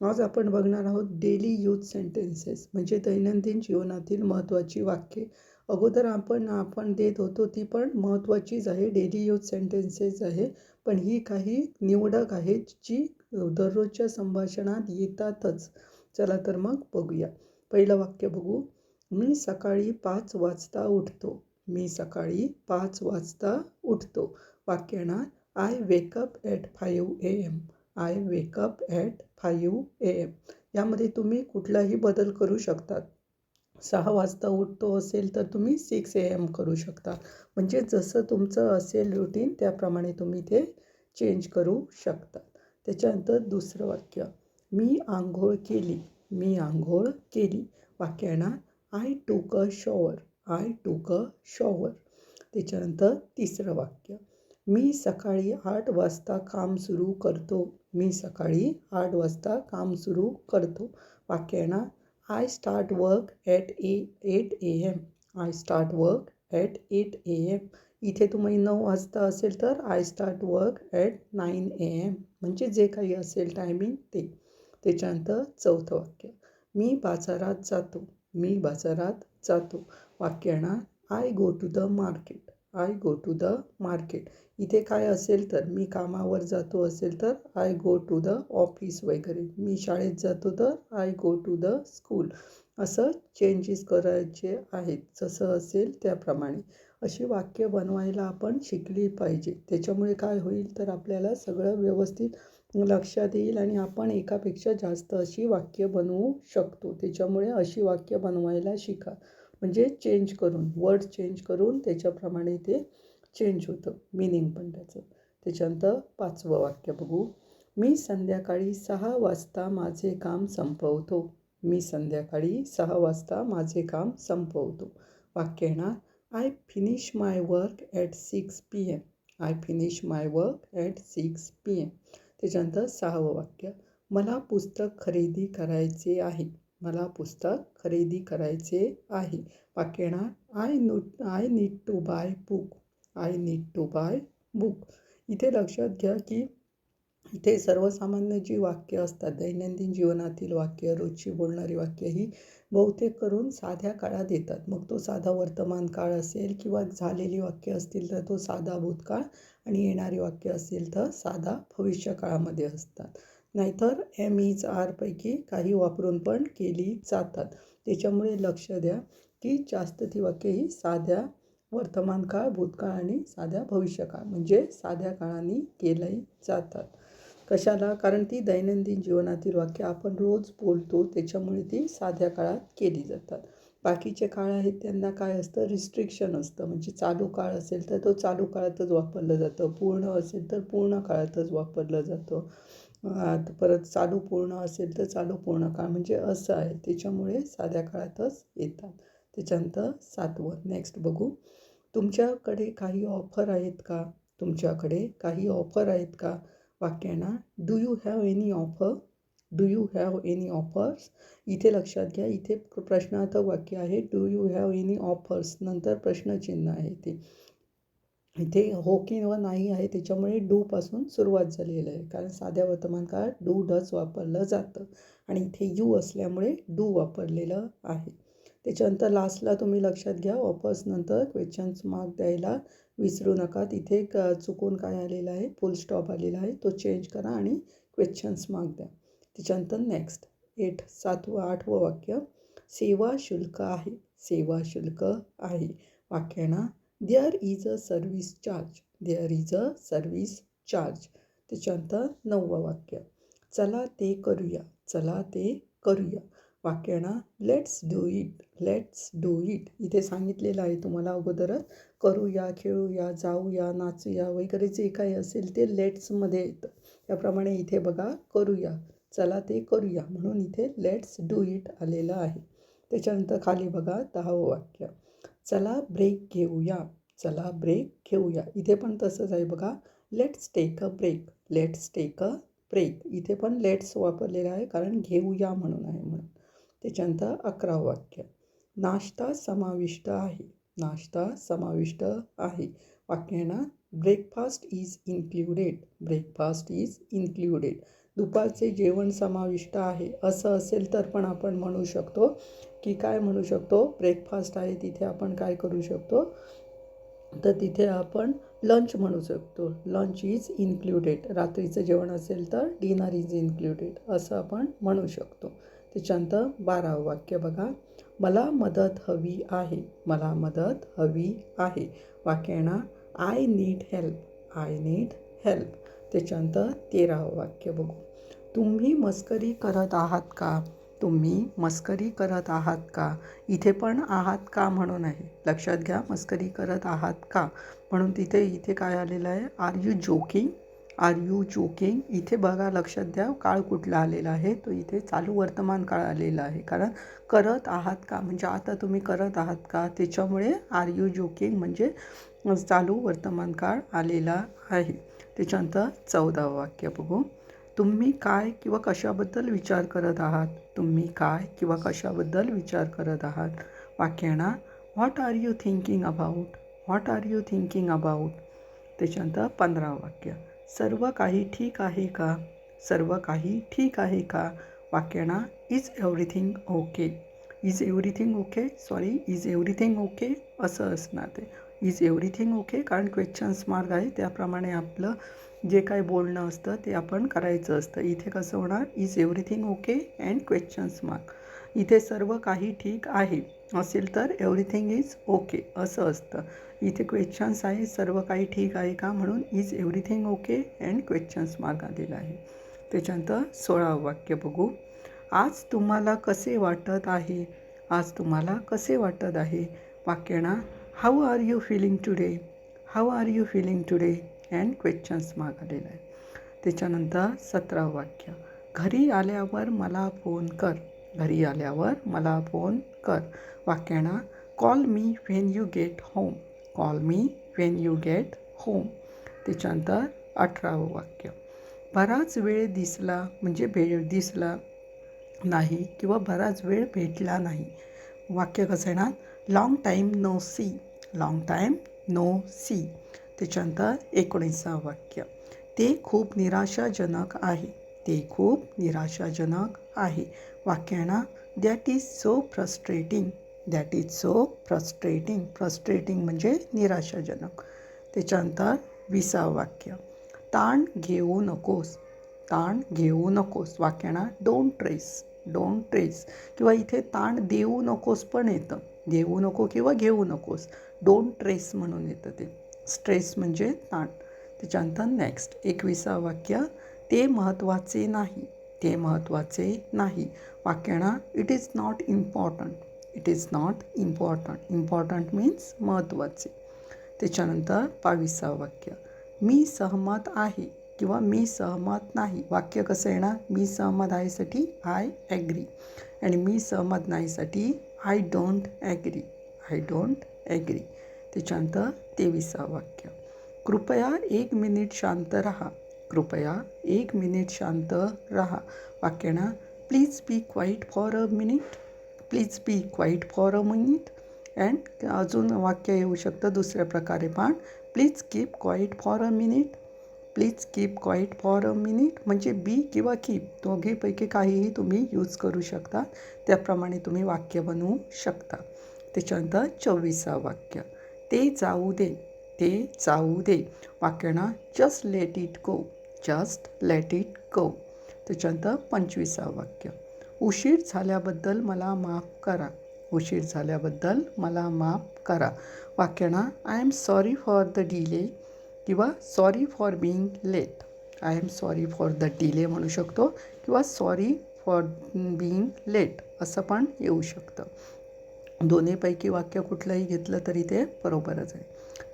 आज आपण बघणार आहोत डेली यूज सेंटेन्सेस म्हणजे दैनंदिन जीवनातील महत्त्वाची वाक्ये. अगोदर आपण आपण देत होतो ती पण महत्त्वाचीच आहे डेली यूज सेंटेन्सेस आहे. पण ही काही निवडक आहेत जी दररोजच्या संभाषणात येतातच. चला तर मग बघूया. पहिलं वाक्य बघू. मी सकाळी पाच वाजता उठतो. मी सकाळी पाच वाजता उठतो. वाक्याना I wake up at five A M I wake up at five A M. यामध्ये तुम्ही कुठलाही बदल करू शकतात. सहा वाजता उठतो असेल तर तुम्ही सिक्स ए एम करू शकता. म्हणजे जसं तुमचं असेल रुटीन त्याप्रमाणे तुम्ही ते चेंज करू शकता. त्याच्यानंतर दुसरं वाक्य. मी आंघोळ केली. मी आंघोळ केली. वाक्याना आय टूक अ शॉवर आय टूक अ शॉवर त्याच्यानंतर तिसरं वाक्य. मी सकाळी आठ वाजता काम सुरू करतो. मी सकाळी आठ वाजता काम सुरू करतो. वाक्याना I start work at a eight A M I start work at eight A M इथे तुम्ही नऊ वाजता असेल तर I start work at nine A M म्हणजे जे काही असेल टायमिंग ते. त्याच्यानंतर चौथं वाक्य मी बाजारात जातो. मी बाजारात जातो. वाक्याना I go to the market I go to the market इथे काय असेल तर मी कामावर जातो असेल तर I go to the office वगैरे. मी शाळेत जातो तर I go to the school असं चेंजेस करायचे आहेत. जसं असेल त्याप्रमाणे. अशी वाक्य बनवायला आपण शिकली पाहिजे. त्याच्यामुळे काय होईल तर आपल्याला सगळं व्यवस्थित लक्षात येईल आणि आपण एकापेक्षा जास्त अशी वाक्य बनवू शकतो. त्याच्यामुळे अशी वाक्य बनवायला शिका. म्हणजे चेंज करून वर्ड चेंज करून त्याच्याप्रमाणे ते चेंज होतं. मिनिंग पण त्याचं. त्याच्यानंतर पाचवं वाक्य बघू. मी संध्याकाळी सहा वाजता माझे काम संपवतो. मी संध्याकाळी सहा वाजता माझे काम संपवतो. वाक्य येणार. I finish my work at six P M I finish my work at six P M त्याच्यानंतर सहावं वाक्य. मला पुस्तक खरेदी करायचे आहे. मला पुस्तक खरेदी करायचे आहे. वाक्य I know I need to buy book I need to buy book. इथे लक्षात घ्या की इथे सर्वसामान्य जी वाक्य असतात दैनंदिन जीवनातील वाक्य रोजची बोलणारी वाक्य ही बहुतेक करून साध्या काळात येतात. मग तो साधा वर्तमान काळ असेल किंवा झालेली वाक्य असतील तर तो साधा भूतकाळ आणि येणारी वाक्य असेल तर साधा भविष्य काळामध्ये असतात. नाहीतर एम ईज आरपैकी काही वापरून पण केली जातात. त्याच्यामुळे लक्ष द्या की जास्त ती वाक्य ही साध्या वर्तमान काळ भूतकाळ आणि साध्या भविष्यकाळ म्हणजे साध्या काळाने केली जातात. कशाला? कारण ती दैनंदिन जीवनातील वाक्य आपण रोज बोलतो त्याच्यामुळे ती साध्या काळात केली जातात. बाकीचे काळ आहेत त्यांना काय असतं? रिस्ट्रिक्शन असतं. म्हणजे चालू काळ असेल तर तो चालू काळातच वापरलं जातं. पूर्ण असेल तर पूर्ण काळातच वापरलं जातं. परत चालू पूर्ण असेल तर चालू पूर्ण काळ. म्हणजे असं आहे. त्याच्यामुळे साध्या काळातच येतात. त्याच्यानंतर सातवं. नेक्स्ट बघू. तुमच्याकडे काही ऑफर आहेत का? तुमच्याकडे काही ऑफर आहेत का? वाक्यांना do you have any offer do you have any offers इथे लक्षात घ्या. इथे प्रश्नार्थ वाक्य आहे. Do you have any offers नंतर प्रश्नचिन्ह आहे ते. इथे हो किंवा नाही आहे त्याच्यामुळे डूपासून सुरुवात झालेलं आहे. कारण साध्या वर्तमान काळात डू डच वापरलं जातं आणि इथे यू असल्यामुळे डू वापरलेलं आहे. त्याच्यानंतर लास्टला तुम्ही लक्षात घ्या ऑफर्सनंतर क्वेश्चन्स मार्क द्यायला विसरू नका. तिथे क चुकून काय आलेलं आहे फुल स्टॉप आलेला आहे तो चेंज करा आणि क्वेश्चन्स मार्क द्या. त्याच्यानंतर नेक्स्ट एट सातवं आठवं वाक्य सेवा शुल्क आहे. सेवा शुल्क आहे. वाक्यांना there is a service charge there is a service charge त्याच्यानंतर नववं वाक्य. चला ते करूया. चला ते करूया. वाक्य ना let's do it let's do it इथे सांगितलेलं आहे तुम्हाला अगोदरच. करूया खेळूया जाऊया नाचूया वगैरे जे काही असेल ते लेट्समध्ये येतं. त्याप्रमाणे इथे बघा करूया. चला ते करूया. म्हणून इथे लेट्स डू इट आलेलं आहे. त्याच्यानंतर खाली बघा दहावं वाक्य. चला ब्रेक घेऊया. चला ब्रेक घेऊया. इथे पण तसंच आहे बघा. Let's take a break let's take a break इथे पण लेट्स वापरलेलं आहे कारण घेऊया म्हणून आहे म्हणून. त्याच्यानंतर अकरा वाक्य. नाश्ता समाविष्ट आहे. नाश्ता समाविष्ट आहे. वाक्य आहे ना? Breakfast is included breakfast is included दुपारचे जेवण समाविष्ट आहे. असं असेल तर पण आपण म्हणू शकतो. की काय म्हणू शकतो? ब्रेकफास्ट आहे तिथे आपण काय करू शकतो? तर तिथे आपण लंच म्हणू शकतो. लंच इज इन्क्लुडेड रात्रीचं जेवण असेल तर डिनर इज इन्क्लुडेड असं आपण म्हणू शकतो. त्याच्यानंतर बारावं वाक्य बघा. मला मदत हवी आहे. मला मदत हवी आहे. वाक्य येणार I need help I need help त्याच्यानंतर तेरावं वाक्य बघू. तुम्ही मस्करी करत आहात का? तुम्ही मस्करी करत आहात का? इथे पण आहात का म्हणून आहे. लक्षात घ्या मस्करी करत आहात का? म्हणून तिथे इथे काय आलेलं आहे? Are you joking are you joking इथे बघा लक्षात द्या काळ कुठला आलेला आहे? तो इथे चालू वर्तमान काळ आलेला आहे. कारण करत आहात का? म्हणजे आता तुम्ही करत आहात का? त्याच्यामुळे आर यू जोकिंग म्हणजे चालू वर्तमान काळ आलेला आहे. त्याच्यानंतर चौदावं वाक्य बघू. तुम्ही काय किंवा कशाबद्दल विचार करत आहात? तुम्ही काय किंवा कशाबद्दल विचार करत आहात? वाक्य ना what are you thinking about what are you thinking about त्याच्यानंतर पंधरा वाक्य सर्व काही ठीक आहे का? सर्व काही ठीक आहे का? वाक्य ना is everything okay is everything okay sorry is everything okay असं असणार ते. इज एव्हरीथिंग ओके कारण क्वेश्चन्स मार्क आहे. त्याप्रमाणे आपलं जे काही बोलणं असतं ते आपण करायचं असतं. इथे कसं होणार? Is everything okay and questions mark इथे सर्व काही ठीक आहे. असेल तर एव्हरीथिंग इज ओके असं असतं. इथे क्वेश्चन्स आहे. सर्व काही ठीक आहे का? म्हणून is everything okay and questions mark आलेला आहे. त्याच्यानंतर सोळावं वाक्य बघू. आज तुम्हाला कसे वाटत आहे? आज तुम्हाला कसे वाटत आहे? वाक्यणा how are you feeling today how are you feeling today and questions मागवलेला आहे. त्याच्यानंतर सतरावं वाक्य. घरी आल्यावर मला फोन कर. घरी आल्यावर मला फोन कर. वाक्यांना call me when you get home call me when you get home त्याच्यानंतर अठरावं वाक्य. बराच वेळ दिसला म्हणजे भे दिसला नाही किंवा बराच वेळ भेटला नाही. वाक्य कसं येणार long time no see long time no see त्याच्यानंतर एकोणीसा वाक्य. ते खूप निराशाजनक आहे. ते खूप निराशाजनक आहे. वाक्यांना that is so frustrating that is so frustrating frustrating म्हणजे निराशाजनक. त्याच्यानंतर विसा वाक्य. ताण घेऊ नकोस. ताण घेऊ नकोस. वाक्यांना डोंट ट्रेस डोंट ट्रेस किंवा इथे ताण देऊ नकोस पण येतं. देऊ नको किंवा घेऊ नकोस. डोंट ट्रेस म्हणून येतं ते. स्ट्रेस म्हणजे ताण. त्याच्यानंतर नेक्स्ट एकविसा वाक्य ते महत्त्वाचे नाही ते महत्त्वाचे नाही. वाक्यांना it is not important it is not important important means महत्त्वाचे. त्याच्यानंतर बावीसा वाक्य मी सहमत आहे किंवा मी सहमत नाही. वाक्य कसं येणार? मी सहमत आहेसाठी आय ॲग्री आणि मी सहमत नाहीसाठी I don't agree I don't agree त्याच्यानंतर तेविसा वाक्य. कृपया एक मिनिट शांत राहा. कृपया एक मिनिट शांत राहा. वाक्य ना please be quiet for a minute please be quiet for a minute and अजून वाक्य येऊ शकतं दुसऱ्या प्रकारे पण. Please keep quiet for a minute please keep quiet for a minute म्हणजे बी किंवा कीप दोघीपैकी काहीही तुम्ही यूज करू शकता. त्याप्रमाणे तुम्ही वाक्य बनवू शकता. त्याच्यानंतर चोवीसा वाक्य. ते जाऊ दे ते जाऊ दे. वाक्य just let it go just let it go त्याच्यानंतर पंचवीसावं वाक्य. उशीर झाल्याबद्दल मला माफ करा. उशीर झाल्याबद्दल मला माफ करा. वाक्याना I am sorry for the delay किंवा sorry for being late I am sorry for the delay म्हणू शकतो किंवा सॉरी फॉर बिईंग लेट असं पण येऊ शकतं. दोन्हीपैकी वाक्य कुठलंही घेतलं तरी ते बरोबरच आहे.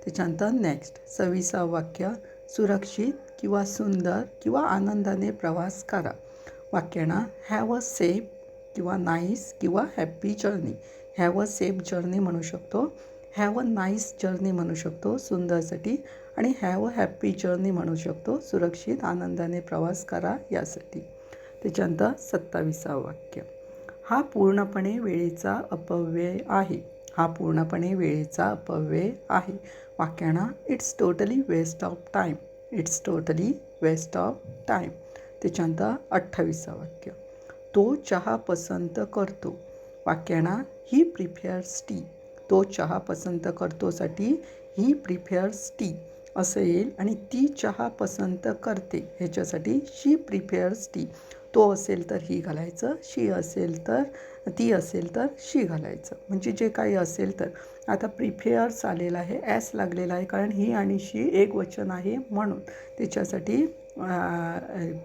त्याच्यानंतर नेक्स्ट सव्वीसा वाक्य सुरक्षित किंवा सुंदर किंवा आनंदाने प्रवास करा. वाक्यांना हॅव अ सेफ किंवा नाईस किंवा happy journey have a safe journey म्हणू शकतो. हॅव अ नाईस जर्नी म्हणू शकतो सुंदरसाठी. आणि हॅव अ हॅप्पी जर्नी म्हणू शकतो सुरक्षित आनंदाने प्रवास करा यासाठी. त्याच्यानंतर सत्तावीसा वाक्य. हा पूर्णपणे वेळेचा अपव्यय आहे. हा पूर्णपणे वेळेचा अपव्यय आहे. वाक्याना it's totally waste of time it's totally waste of time त्याच्यानंतर अठ्ठावीसा वाक्य. तो चहा पसंत करतो. वाक्याना ही प्रिफेअर्स टी तो चहा पसंत करतोसाठी ही प्रिफेअर्स टी असं येईल आणि ती चहा पसंत करते. ह्याच्यासाठी शी प्रिफेअर्स टी तो असेल तर ही घालायचं शी असेल तर ती असेल तर शी घालायचं. म्हणजे जे काही असेल तर. आता प्रिफेअर्स आलेला आहे ॲस लागलेला आहे कारण ही आणि शी एक वचन आहे म्हणून. त्याच्यासाठी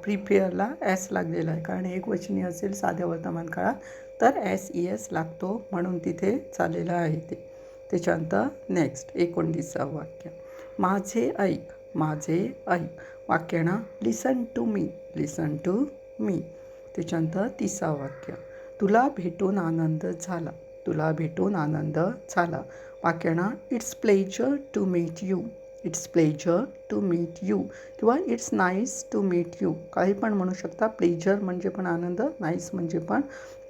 प्रिफेअरला ॲस लागलेला आहे. कारण एक वचनी असेल साध्या वर्तमान काळात तर एस ई एस लागतो म्हणून तिथे चाललेलं आहे ते. त्याच्यानंतर नेक्स्ट एकोणतीसावं वाक्य. माझे ऐक माझे ऐक. वाक्यानं listen to me listen to me. त्याच्यानंतर तिसावं वाक्य. तुला भेटून आनंद झाला. तुला भेटून आनंद झाला. वाक्यानं it's pleasure to meet you it's pleasure to meet you किंवा it's nice to meet you काही पण म्हणू शकता. प्लेजर म्हणजे पण आनंद नाईस म्हणजे पण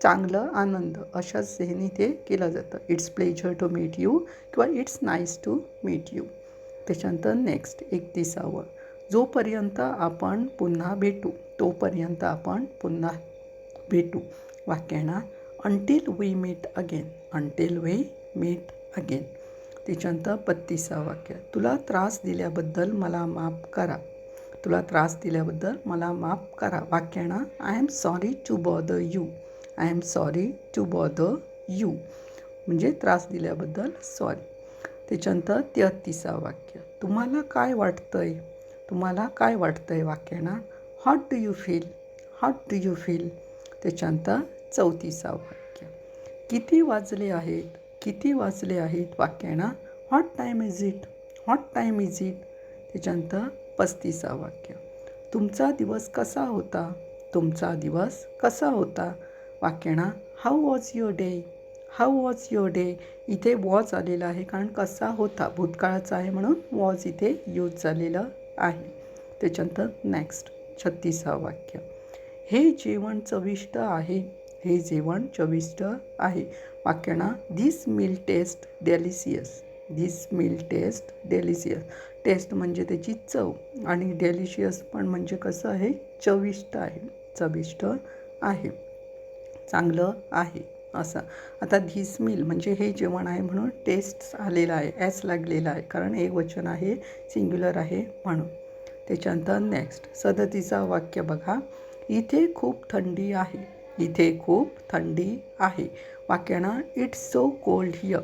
चांगलं आनंद. अशाच ह्यानी ते केलं जातं. It's pleasure to meet you किंवा it's nice to meet you त्याच्यानंतर नेक्स्ट एकतीसावं. जोपर्यंत आपण पुन्हा भेटू तोपर्यंत आपण पुन्हा भेटू वाक्याना. Until we meet again until we meet again त्याच्यानंतर बत्तीसा वाक्य. तुला त्रास दिल्याबद्दल मला माफ करा. तुला त्रास दिल्याबद्दल मला माफ करा. वाक्याना I am sorry to bother you I am sorry to bother you म्हणजे त्रास दिल्याबद्दल सॉरी त्याच्यानंतर तेहत्तीसा वाक्य. तुम्हाला काय वाटतंय? तुम्हाला काय वाटतंय वाक्याना? What do you feel what do you feel त्याच्यानंतर चौतीसावं वाक्य. किती वाजले आहेत? किती वाजले आहेत वाक्यांना? What time is it what time is it त्याच्यानंतर पस्तीसा वाक्य. तुमचा दिवस कसा होता? तुमचा दिवस कसा होता? वाक्याना how was your day how was your day इथे वॉज आलेला आहे कारण कसा होता? भूतकाळाचा आहे म्हणून वॉज इथे यूज झालेलं आहे. त्याच्यानंतर नेक्स्ट छत्तीसा वाक्य. हे जेवण चविष्ट आहे. हे जेवण चविष्ट आहे. वाक्यांना this meal taste delicious this meal taste delicious taste म्हणजे त्याची चव आणि डेलिशियस पण म्हणजे कसं आहे? चविष्ट आहे. चविष्ट आहे. चांगलं आहे. असं. आता धीस मिल म्हणजे हे जेवण आहे म्हणून टेस्ट आलेलं आहे ॲस लागलेला आहे. कारण हे वचन आहे सिंग्युलर आहे म्हणून. त्याच्यानंतर नेक्स्ट सदतीचा वाक्य बघा. इथे खूप थंडी आहे. इथे खूप थंडी आहे. वाक्यानं it's so cold here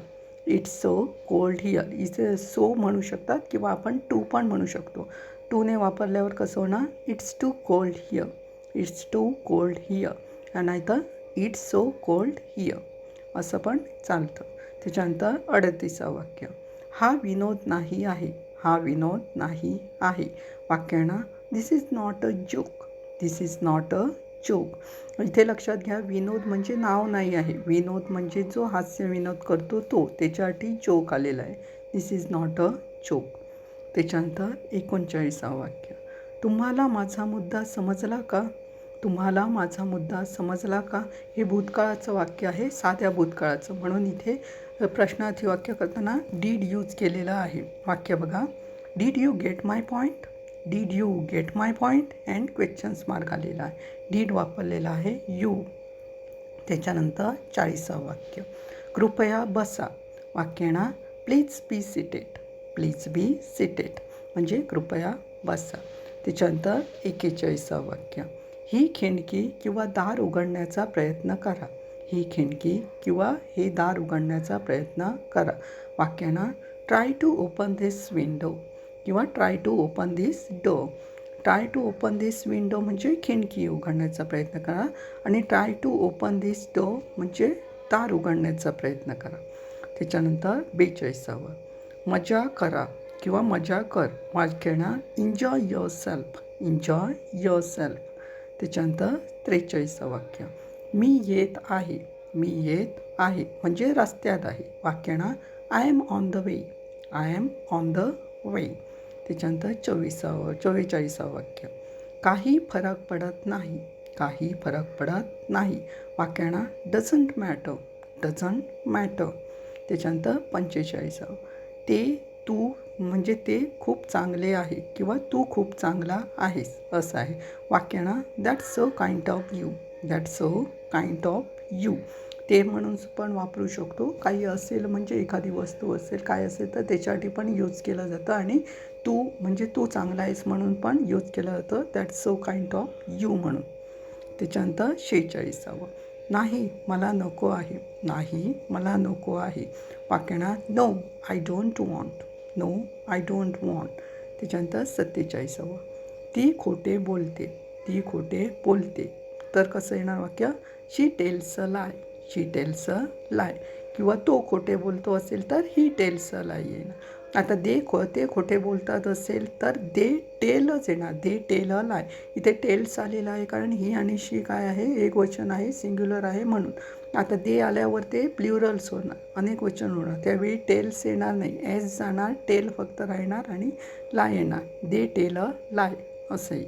it's so cold here इथे सो म्हणू शकतात किंवा आपण टू पण म्हणू शकतो. टूने वापरल्यावर कसं होणार? It's too cold here it's too cold here नाहीतर इट्स सो कोल्ड हियर असं पण चालतं. त्याच्यानंतर अडतीचं वाक्य. हा विनोद नाही आहे. हा विनोद नाही आहे. वाक्यांना this is not a joke this is not a joke इथे लक्षात घ्या विनोद म्हणजे नाव नाही आहे. विनोद म्हणजे जो हास्य विनोद करतो तो त्याच्यासाठी जोक आलेला आहे. This is not a joke त्याच्यानंतर एकोणचाळीसावं वाक्य. तुम्हाला माझा मुद्दा समजला का? तुम्हाला माझा मुद्दा समजला का? हे भूतकाळाचं वाक्य आहे साध्या भूतकाळाचं. म्हणून इथे प्रश्नार्थी वाक्य करताना डीड यूज केलेलं आहे? वाक्य बघा. Did you get my point did you get my point and questions mark आलेला आहे. डीड वापरलेला आहे. यू त्याच्यानंतर चाळीसावं वाक्य. कृपया बसा. वाक्याना please be seated please be seated म्हणजे कृपया बसा. त्याच्यानंतर एकेचाळीसावं वाक्य. ही खिणकी किंवा दार उघडण्याचा प्रयत्न करा. ही खिणकी किंवा हे दार उघडण्याचा प्रयत्न करा. वाक्यानं try to open this window किंवा try to open this door try to open this window म्हणजे खिडकी उघडण्याचा प्रयत्न करा आणि try to open this door म्हणजे दार उघडण्याचा प्रयत्न करा. त्याच्यानंतर बेचाळीसावं मजा करा किंवा मजा कर. वाक्याना enjoy yourself enjoy yourself त्याच्यानंतर त्रेचाळीसं वाक्य. मी येत आहे. मी येत आहे. म्हणजे रस्त्यात आहे. वाक्याना I am on the way I am on the way त्याच्यानंतर चोवीसावं चव्वेचाळीसावं वाक्य. काही फरक पडत नाही काही फरक पडत नाही. वाक्याना डझंट मॅटर डझंट मॅटर त्याच्यानंतर पंचेचाळीसावं. ते तू म्हणजे ते खूप चांगले आहे किंवा तू खूप चांगला आहेस असं आहे. वाक्याना that's so kind of you that so kind of you ते म्हणून पण वापरू शकतो. काही असेल म्हणजे एखादी वस्तू असेल काय असेल तर त्याच्यासाठी पण यूज केलं जातं आणि तू म्हणजे तू चांगला आहेस म्हणून पण यूज केलं जातं. That so kind of you म्हणून. त्याच्यानंतर शेहेचाळीसावं. नाही मला नको आहे. नाही मला नको आहे. वाक्याना no I don't want no I don't want त्याच्यानंतर सत्तेचाळीसावं. ती खोटे बोलते. ती खोटे बोलते. तर कसं येणार वाक्य? She tells a lie she tells अ लाय किंवा तो खोटे बोलतो असेल तर ही टेल्स अ लाय येणार आता दे खो ते खोटे बोलतात असेल तर दे टेलच येणार दे टेल अ लाय इथे टेल्स आलेलं आहे कारण ही आणि शी काय आहे? एक वचन आहे सिंग्युलर आहे म्हणून. आता दे आल्यावर ते प्ल्युरल्स होणार अनेक वचन होणार. त्यावेळी टेल्स येणार नाही. एस जाणार टेल फक्त राहणार आणि लाय येणार. दे टेल अ लाय असंही.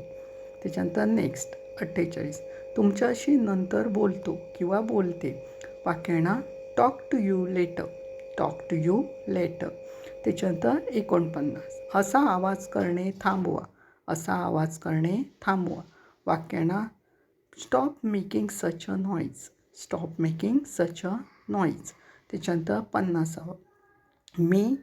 त्याच्यानंतर नेक्स्ट अठ्ठेचाळीस. तुमच्याशी नंतर बोलतो किंवा बोलते. वाक्याना talk to you later talk to you later. त्याच्यानंतर एकोणपन्नास. असा आवाज करणे थांबवा. असा आवाज करणे थांबवा. वाक्यांना stop making such a noise stop making such a noise त्याच्यानंतर पन्नासावं. मी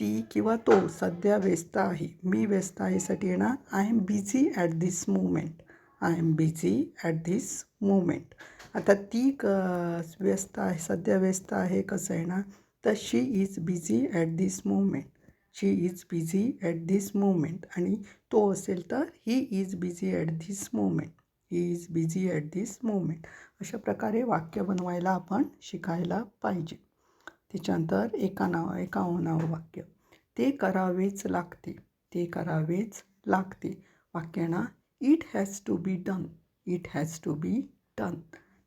ती किंवा तो सध्या व्यस्त आहे. मी व्यस्त आहेसाठी येणार. I am busy at this moment I am busy at this moment आता ती क व्यस्त आहे सध्या व्यस्त आहे कसं आहे ना तर she is busy at this moment she is busy at this moment आणि तो असेल तर he is busy at this moment he is busy at this moment अशा प्रकारे वाक्य बनवायला आपण शिकायला पाहिजे. त्याच्यानंतर एका नाव एकावन्नावं वाक्य. ते करावेच लागते. ते करावेच लागते. वाक्यांना it has to be done it has to be done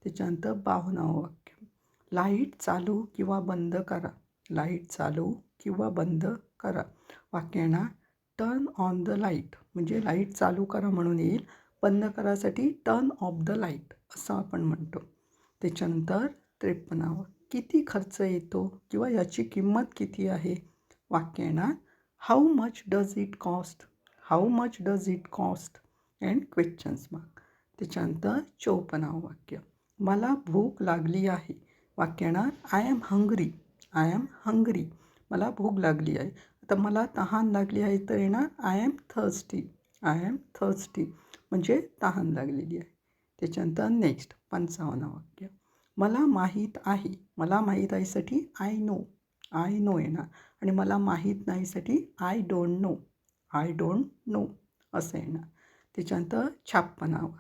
त्याच्यानंतर बावन्नावं वाक्य. लाइट चालू किंवा बंद करा. लाइट चालू किंवा बंद करा. वाक्यांना टर्न ऑन द लाइट म्हणजे लाइट चालू करा म्हणून येईल. बंद करासाठी टर्न ऑफ द लाइट असं आपण म्हणतो. त्याच्यानंतर त्रेपन्नावं किती खर्च येतो किंवा याची किंमत किती आहे? वाक्य येणार how much does it cost how much does it cost and questions mark त्याच्यानंतर चौपनाव वाक्य. मला भूक लागली आहे. वाक्य येणार I am hungry I am hungry मला भूक लागली आहे. आता मला तहान लागली आहे तर येणार I am thirsty I am thirsty म्हणजे तहान लागलेली आहे. त्याच्यानंतर नेक्स्ट पंचावन्न वाक्य. मला माहीत आहे. मला माहीत आहेसाठी आय नो आय नो येणार. आणि मला माहीत नाहीसाठी I don't know I don't know असं येणार. त्याच्यानंतर छाप्पनावं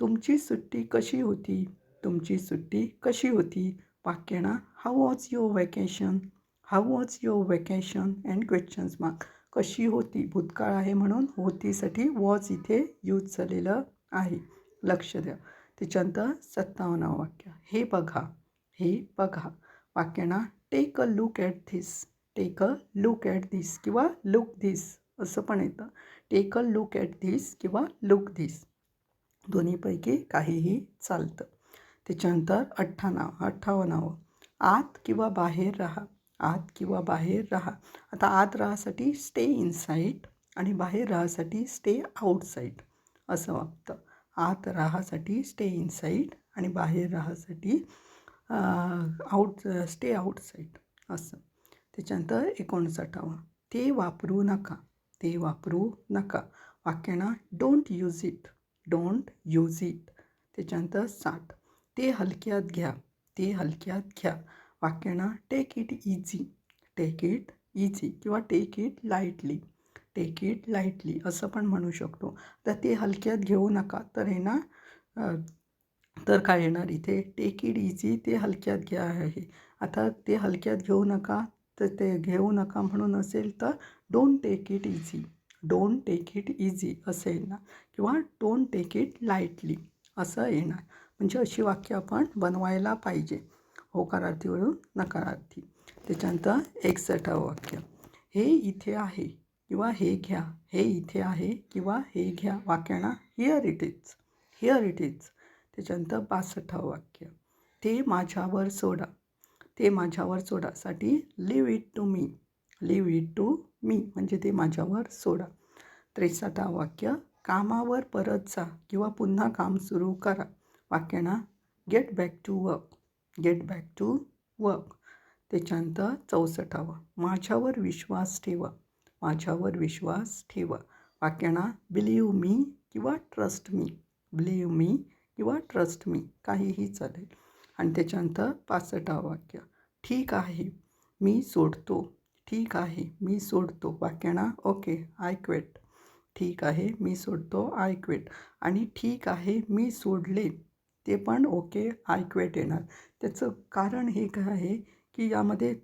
तुमची सुट्टी कशी होती? तुमची सुट्टी कशी होती? वाक्यना how was your vacation how was your vacation and questions mark कशी होती? भूतकाळ आहे म्हणून होतीसाठी वॉज इथे यूज झालेलं आहे. लक्ष द्या. त्याच्यानंतर सत्तावन्नावं वाक्य. हे बघा हे बघा. वाक्याना take a look at this take a look at this किंवा लुक धिस असं पण येतं. Take a look at this किंवा लुक धीस दोन्हीपैकी काहीही चालतं. त्याच्यानंतर अठ्ठावन्न अठ्ठावन्नावं. आत किंवा बाहेर राहा. आत किंवा बाहेर राहा. आता आत राहासाठी स्टे इनसाईट आणि बाहेर राहासाठी स्टे आउटसाईड असं वागतं. आत राहासाठी स्टे इनसाईड आणि बाहेर राहासाठी आउट स्टे आउटसाईड असं. त्याच्यानंतर एकोणसाठावा. ते वापरू नका. ते वापरू नका. वाक्यांना don't use it don't use it त्याच्यानंतर साठ. ते हलक्यात घ्या ते हलक्यात घ्या. वाक्यांना take it easy take it easy किंवा take it lightly take it lightly असं पण म्हणू शकतो. तर ते हलक्यात घेऊ नका. तर हे ना तर काय येणार? इथे टेक इट इझी ते हलक्यात घ्या आहे. आता ते हलक्यात घेऊ नका तर ते घेऊ नका म्हणून असेल तर don't take it easy don't take it easy असं येणार. किंवा डोंट टेक इट लाईटली असं येणार. म्हणजे अशी वाक्य आपण बनवायला पाहिजे. होकारार्थीवरून नकारार्थी. त्याच्यानंतर एकसठावं वाक्य. हे इथे आहे किंवा हे घ्या. हे इथे आहे किंवा हे घ्या. वाक्याना here it is here it is त्याच्यानंतर बासठावं वाक्य. ते माझ्यावर सोडा. ते माझ्यावर सोडासाठी leave it to me leave it to me म्हणजे ते माझ्यावर सोडा. त्रेसष्टावं वाक्य कामावर परत जा किंवा पुन्हा काम सुरू करा. वाक्यना get back to work get back to work त्याच्यानंतर चौसष्टावं माझ्यावर विश्वास ठेवा. माझ्यावर विश्वास ठेवा. वाक्यांना बिलीव मी किंवा ट्रस्ट मी बिलीव मी किंवा ट्रस्ट मी काहीही चालेल. आणि त्याच्यानंतर पासष्टावं वाक्य. ठीक आहे मी सोडतो. ठीक आहे मी सोडतो. वाक्याना ओके आय क्वेट. ठीक आहे मी सोडतो आय क्वेट. आणि ठीक आहे मी सोडले ते पण ओके आय क्वेट येणार. त्याचं कारण हे काय आहे की यामध्ये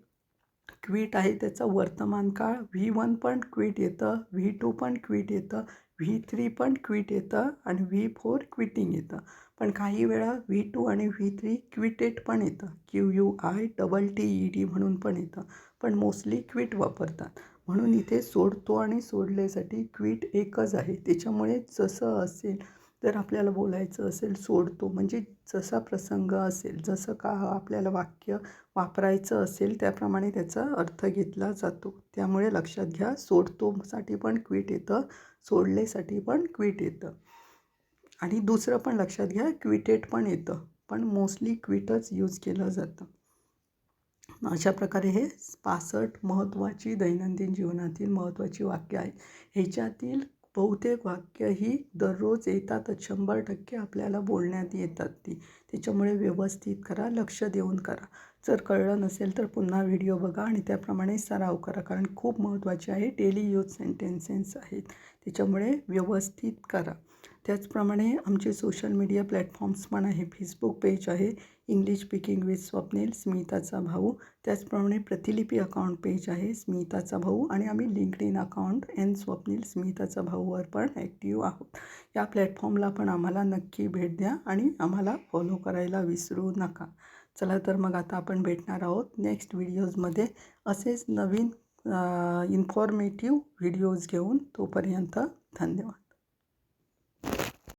क्विट आहे त्याचं वर्तमान काळ व्ही वन पण क्विट येतं व्ही टू पण क्विट येतं व्ही थ्री पण क्विट येतं आणि व्ही फोर क्विटिंग येतं. पण काही वेळा व्ही टू आणि व्ही थ्री क्विटेड पण येतं. Q U I double T E D म्हणून पण येतं. पण मोस्टली क्विट वापरतात. म्हणून इथे सोडतो आणि सोडल्यासाठी क्विट एकच आहे. त्याच्यामुळे जसं असेल जर आपल्याला बोलायचं असेल सोडतो. म्हणजे जसा प्रसंग असेल जसं का आपल्याला वाक्य वापरायचं असेल त्याप्रमाणे त्याचा अर्थ घेतला जातो. त्यामुळे लक्षात घ्या सोडतोसाठी पण क्विट येतं. सोडलेसाठी पण क्विट येतं. आणि दुसरं पण लक्षात घ्या क्विटेड पण येतं पण मोस्टली क्विटच यूज केलं जातं. अशा प्रकारे हे पासष्ट महत्त्वाची दैनंदिन जीवनातील महत्त्वाची वाक्य आहेत. ह्याच्यातील बहुतेक वाक्य ही दररोज येतातच शंभर टक्के आपल्याला बोलण्यात येतात ती. त्याच्यामुळे व्यवस्थित करा लक्ष देऊन करा. जर कळलं नसेल तर पुन्हा व्हिडिओ बघा आणि त्याप्रमाणे सराव करा कारण खूप महत्त्वाचे आहे. डेली यूज सेंटेन्सेस आहेत. त्याच्यामुळे व्यवस्थित करा. त्याचप्रमाणे आमचे सोशल मीडिया प्लॅटफॉर्म्स पण आहे. फेसबुक पेज आहे. इंग्लिश स्पीकिंग विथ स्वप्नील स्मिताचा भाऊ. त्याचप्रमाणे प्रतिलिपी अकाउंट पेज आहे. स्मिताचा भाऊ. आणि आम्ही लिंकड इन अकाउंट एन स्वप्नील स्मिताचा भाऊवर पण ॲक्टिव्ह आहोत. या प्लॅटफॉर्मला पण आम्हाला नक्की भेट द्या आणि आम्हाला फॉलो करायला विसरू नका. चला तर मग आता आपण भेटणार आहोत नेक्स्ट व्हिडिओजमध्ये असेच नवीन इन्फॉर्मेटिव्ह व्हिडिओज घेऊन तोपर्यंत धन्यवाद.